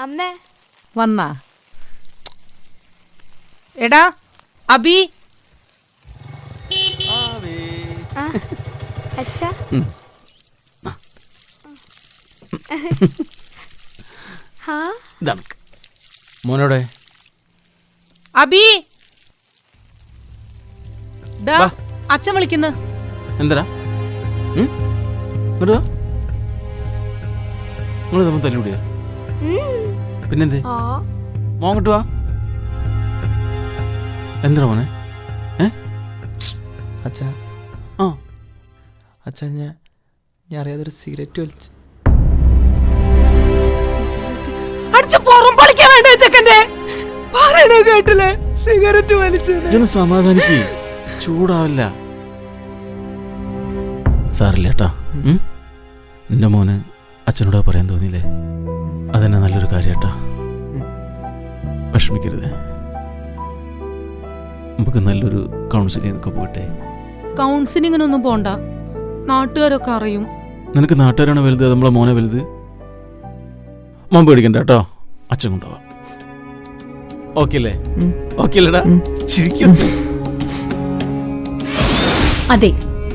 അമ്മേ. വന്നാ. എടാ അബി. ആ അച്ഛാ. ഹാ ഇതണക്ക് മോനോടെ. അബി. ദാ വാ. അച്ഛൻ വിളിക്കുന്നു. എന്തരാ ഇങ്ങോട്ട് നിങ്ങൾ തമ്മിൽ തല്ലുകൂടിയോ പിന്നെന്തേ? മോൻ കിട്ടുവാ വാ. എന്താ മോനെ? അച്ഛാ. ആ. അച്ഛാ ഞാൻ ഞാൻ അറിയാതെ ഒരു സിഗരറ്റ് വലിച്ചു. സിഗരറ്റ്? വലിച്ചത്. സമാധാനിക്ക്. ചൂടാവില്ല. സാറില്ല കേട്ടാ. എന്റെ മോന് അച്ഛനോട് പറയാൻ തോന്നിയില്ലേ? അതെന്നെ നല്ലൊരു കാര്യട്ടാ. വിഷമിക്കരുത്. നമുക്ക് നല്ലൊരു കൗൺസിലിംഗ് പോകട്ടെ. കൗൺസിലിങ്ങിനൊന്നും പോണ്ട. നാട്ടുകാരൊക്കെ അറിയും. നിനക്ക് നാട്ടുകാരാണ് വലുത്? നമ്മളെ മോനെ വലുത്? മോൻ പേടിക്കണ്ട കേട്ടോ. അച്ഛൻ കൊണ്ടുപോവാം. ഓക്കെ അല്ലേ? ഓക്കെ അല്ലേടാ. ചിരിക്കുന്നു അതെ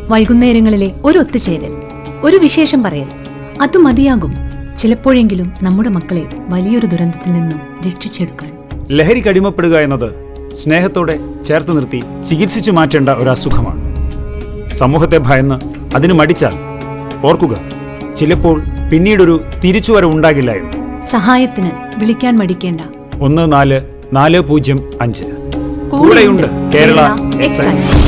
വൈകുന്നേരങ്ങളിലെ ഒരു ഒത്തുചേരൽ ഒരു വിശേഷം പറയൽ അത് മതിയാകും. ചിലപ്പോഴെങ്കിലും നമ്മുടെ മക്കളെ വലിയൊരു ദുരന്തത്തിൽ നിന്നും രക്ഷിച്ചെടുക്കാൻ. ലഹരിക്ക് അടിമപ്പെടുക എന്നത് സ്നേഹത്തോടെ ചേർത്ത് നിർത്തി ചികിത്സിച്ചു മാറ്റേണ്ട ഒരു അസുഖമാണ്. സമൂഹത്തെ ഭയന്ന് അതിന് മടിച്ചാൽ ഓർക്കുക ചിലപ്പോൾ പിന്നീടൊരു തിരിച്ചുവരവുണ്ടാകില്ല എന്ന്. സഹായത്തിന് വിളിക്കാൻ മടിക്കേണ്ട. ഒന്ന് നാല് നാല് പൂജ്യം അഞ്ച്. കൂടെയുണ്ട് കേരള എക്സൈസ്.